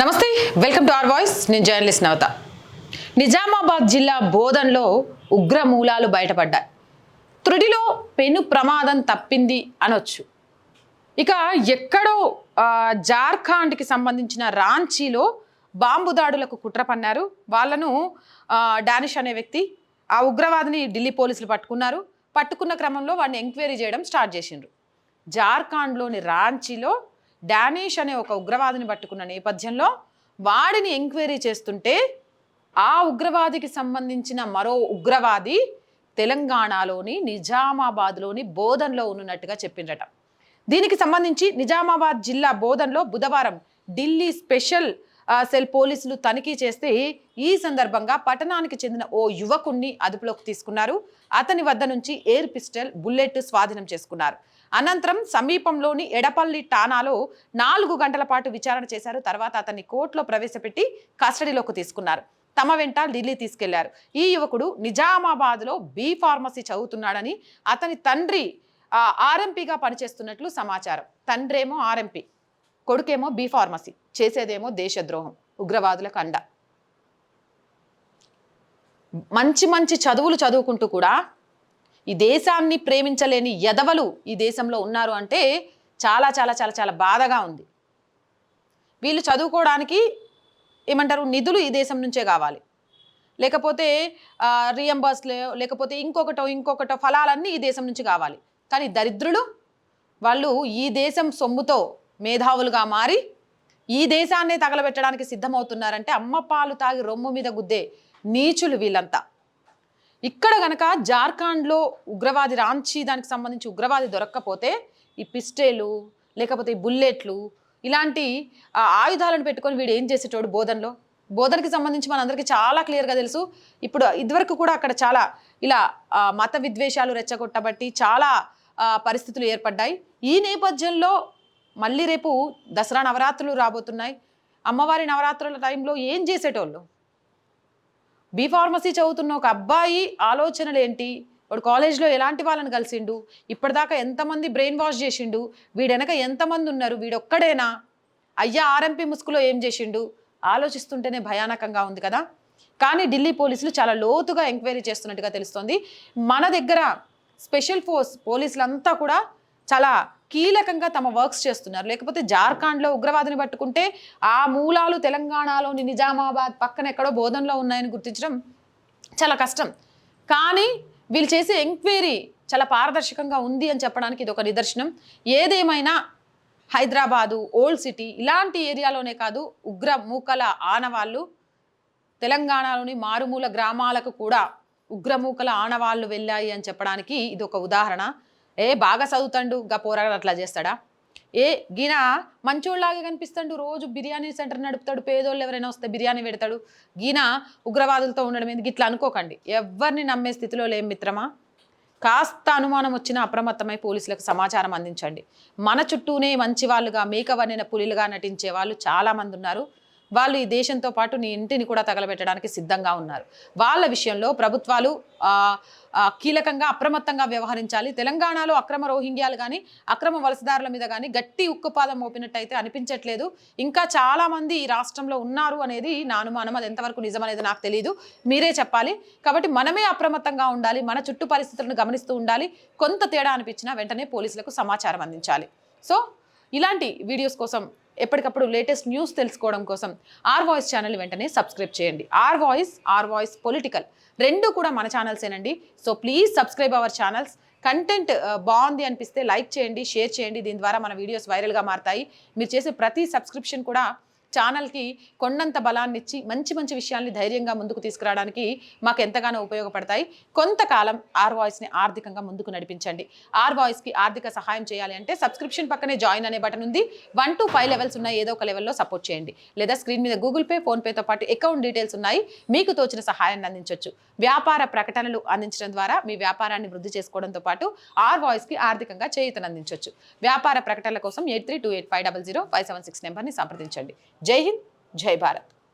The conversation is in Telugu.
నమస్తే వెల్కమ్ టు ఆర్ వాయిస్. నేను జర్నలిస్ట్ నవత. నిజామాబాద్ జిల్లా బోధన్లో ఉగ్ర మూలాలు బయటపడ్డాయి. త్రుడిలో పెను ప్రమాదం తప్పింది అనొచ్చు. ఇక ఎక్కడో జార్ఖండ్కి సంబంధించిన రాంచీలో బాంబు దాడులకు కుట్ర పన్నారు. వాళ్ళను డానిష్ అనే వ్యక్తి ఆ ఉగ్రవాదిని ఢిల్లీ పోలీసులు పట్టుకున్నారు. పట్టుకున్న క్రమంలో వాడిని ఎంక్వైరీ చేయడం స్టార్ట్ చేసిండ్రు. జార్ఖండ్లోని రాంచీలో డానిష్ అనే ఒక ఉగ్రవాదిని పట్టుకున్న నేపథ్యంలో వాడిని ఎంక్వైరీ చేస్తుంటే ఆ ఉగ్రవాదికి సంబంధించిన మరో ఉగ్రవాది తెలంగాణలోని నిజామాబాద్లోని బోధన్లో ఉన్నట్టుగా చెప్పిండ్రట. దీనికి సంబంధించి నిజామాబాద్ జిల్లా బోధన్లో బుధవారం ఢిల్లీ స్పెషల్ సెల్ పోలీసులు తనిఖీ చేస్తే ఈ సందర్భంగా పట్టణానికి చెందిన ఓ యువకుణ్ణి అదుపులోకి తీసుకున్నారు. అతని వద్ద నుంచి ఎయిర్ పిస్టల్ బుల్లెట్ స్వాధీనం చేసుకున్నారు. అనంతరం సమీపంలోని ఎడపల్లి ఠానాలో నాలుగు గంటల పాటు విచారణ చేశారు. తర్వాత అతన్ని కోర్టులో ప్రవేశపెట్టి కస్టడీలోకి తీసుకున్నారు. తమ వెంట ఢిల్లీ తీసుకెళ్ళారు. ఈ యువకుడు నిజామాబాద్లో బీ ఫార్మసీ చదువుతున్నాడని అతని తండ్రి ఆర్ఎంపీగా పనిచేస్తున్నట్లు సమాచారం. తండ్రేమో ఆర్ఎంపీ కొడుకేమో బీ ఫార్మసీ చేసేదేమో దేశద్రోహం ఉగ్రవాదులకు అండ మంచి మంచి చదువులు చదువుకుంటూ కూడా ఈ దేశాన్ని ప్రేమించలేని ఎదవలు ఈ దేశంలో ఉన్నారు అంటే చాలా చాలా చాలా చాలా బాధగా ఉంది. వీళ్ళు చదువుకోవడానికి ఏమంటారు నిధులు ఈ దేశం నుంచే కావాలి. లేకపోతే రియంబర్స్ లేకపోతే ఇంకొకటో ఇంకొకటో ఫలాలన్నీ ఈ దేశం నుంచి కావాలి. కానీ దరిద్రులు వాళ్ళు ఈ దేశం సొమ్ముతో మేధావులుగా మారి ఈ దేశాన్నే తగలబెట్టడానికి సిద్ధమవుతున్నారంటే అమ్మ పాలు తాగి రొమ్ము మీద గుద్దే నీచులు వీళ్ళంతా. ఇక్కడ గనక జార్ఖండ్లో ఉగ్రవాది రాంచీ దానికి సంబంధించి ఉగ్రవాది దొరక్కపోతే ఈ పిస్టేలు లేకపోతే ఈ బుల్లెట్లు ఇలాంటి ఆయుధాలను పెట్టుకొని వీడు ఏం చేసేటోడు బోధనలో? బోధనకి సంబంధించి మనందరికీ చాలా క్లియర్గా తెలుసు. ఇప్పుడు ఇదివరకు కూడా అక్కడ చాలా ఇలా మత విద్వేషాలు రెచ్చగొట్టబట్టి చాలా పరిస్థితులు ఏర్పడ్డాయి. ఈ నేపథ్యంలో మళ్ళీ రేపు దసరా నవరాత్రులు రాబోతున్నాయి. అమ్మవారి నవరాత్రుల టైంలో ఏం చేసేటోళ్ళు? బీ ఫార్మసీ చదువుతున్న ఒక అబ్బాయి ఆలోచనలు ఏంటి వాడు కాలేజ్లో ఎలాంటి వాళ్ళని కలిసిండు? ఇప్పటిదాకా ఎంతమంది బ్రెయిన్ వాష్ చేసిండు? వీడెనక ఎంతమంది ఉన్నారు? వీడొక్కడేనా? అయ్యా ఆర్ఎంపీ ముసుగులో ఏం చేసిండు? ఆలోచిస్తుంటేనే భయానకంగా ఉంది కదా? కానీ ఢిల్లీ పోలీసులు చాలా లోతుగా ఎంక్వైరీ చేస్తున్నట్టుగా తెలుస్తోంది. మన దగ్గర స్పెషల్ ఫోర్స్ పోలీసులంతా కూడా చాలా కీలకంగా తమ వర్క్స్ చేస్తున్నారు. లేకపోతే జార్ఖండ్లో ఉగ్రవాదిని పట్టుకుంటే ఆ మూలాలు తెలంగాణలోని నిజామాబాద్ పక్కన ఎక్కడో బోధనలో ఉన్నాయని గుర్తించడం చాలా కష్టం. కానీ వీళ్ళు చేసే ఎంక్వైరీ చాలా పారదర్శకంగా ఉంది అని చెప్పడానికి ఇది ఒక నిదర్శనం. ఏదేమైనా హైదరాబాదు ఓల్డ్ సిటీ ఇలాంటి ఏరియాలోనే కాదు ఉగ్ర మూకల ఆనవాళ్ళు తెలంగాణలోని మారుమూల గ్రామాలకు కూడా ఉగ్రమూకల ఆనవాళ్ళు వెళ్ళాయి అని చెప్పడానికి ఇది ఒక ఉదాహరణ. ఏ బాగా చదువుతాడు గా పోరాడు అట్లా చేస్తాడా? ఏ గిన మంచోళ్ళలాగా కనిపిస్తాడు రోజు బిర్యానీ సెంటర్ నడుపుతాడు పేదోళ్ళు ఎవరైనా వస్తే బిర్యానీ పెడతాడు. గిన ఉగ్రవాదులతో ఉండడం ఎందుకు ఇట్లా అనుకోకండి. ఎవరిని నమ్మే స్థితిలో లేం మిత్రమా? కాస్త అనుమానం వచ్చిన అప్రమత్తమై పోలీసులకు సమాచారం అందించండి. మన చుట్టూనే మంచి వాళ్ళుగా మేకవన్నిన పులిలుగా నటించే వాళ్ళు చాలామంది ఉన్నారు వాళ్ళు ఈ దేశంతో పాటు నీ ఇంటిని కూడా తగలబెట్టడానికి సిద్ధంగా ఉన్నారు. వాళ్ళ విషయంలో ప్రభుత్వాలు కీలకంగా అప్రమత్తంగా వ్యవహరించాలి. తెలంగాణలో అక్రమ రోహింగ్యాలు కానీ అక్రమ వలసదారుల మీద కానీ గట్టి ఉక్కుపాదం మోపినట్టయితే అనిపించట్లేదు. ఇంకా చాలామంది ఈ రాష్ట్రంలో ఉన్నారు అనేది నా అనుమానం. అది ఎంతవరకు నిజమనేది నాకు తెలియదు మీరే చెప్పాలి. కాబట్టి మనమే అప్రమత్తంగా ఉండాలి. మన చుట్టూ పరిస్థితులను గమనిస్తూ ఉండాలి. కొంత తేడా అనిపించినా వెంటనే పోలీసులకు సమాచారం అందించాలి. సో ఇలాంటి వీడియోస్ కోసం ఎప్పటికప్పుడు లేటెస్ట్ న్యూస్ తెలుసుకోవడం కోసం ఆర్ వాయిస్ ఛానల్ వెంటనే సబ్స్క్రైబ్ చేయండి. R voice R voice political రెండు కూడా మన ఛానల్సేనండి. So please subscribe our channels. Content బాగుంది అనిపిస్తే లైక్ చేయండి షేర్ చేయండి. దీని ద్వారా మన వీడియోస్ వైరల్గా మారతాయి. మీరు చేసే ప్రతి సబ్స్క్రిప్షన్ కూడా ఛానల్కి కొండంత బలాన్ని ఇచ్చి మంచి మంచి విషయాల్ని ధైర్యంగా ముందుకు తీసుకురావడానికి మాకు ఎంతగానో ఉపయోగపడతాయి. కొంతకాలం ఆర్ వాయిస్ని ఆర్థికంగా ముందుకు నడిపించండి. ఆర్ వాయిస్కి ఆర్థిక సహాయం చేయాలి అంటే సబ్స్క్రిప్షన్ పక్కనే జాయిన్ అనే బటన్ ఉంది. వన్ టు ఫైవ్ లెవెల్స్ ఉన్నాయి ఏదో ఒక లెవెల్లో సపోర్ట్ చేయండి. లేదా స్క్రీన్ మీద గూగుల్ పే ఫోన్పేతో పాటు అకౌంట్ డీటెయిల్స్ ఉన్నాయి. మీకు తోచిన సహాయాన్ని అందించవచ్చు వ్యాపార ప్రకటనలు అందించడం ద్వారా మీ వ్యాపారాన్ని వృద్ధి చేసుకోవడంతో పాటు ఆర్ వాయిస్కి ఆర్థికంగా చేయూతను అందించవచ్చు వ్యాపార ప్రకటనల కోసం eight three two eight five double zero five seven six నెంబర్ని సంప్రదించండి. జై హింద్ జై భారత్.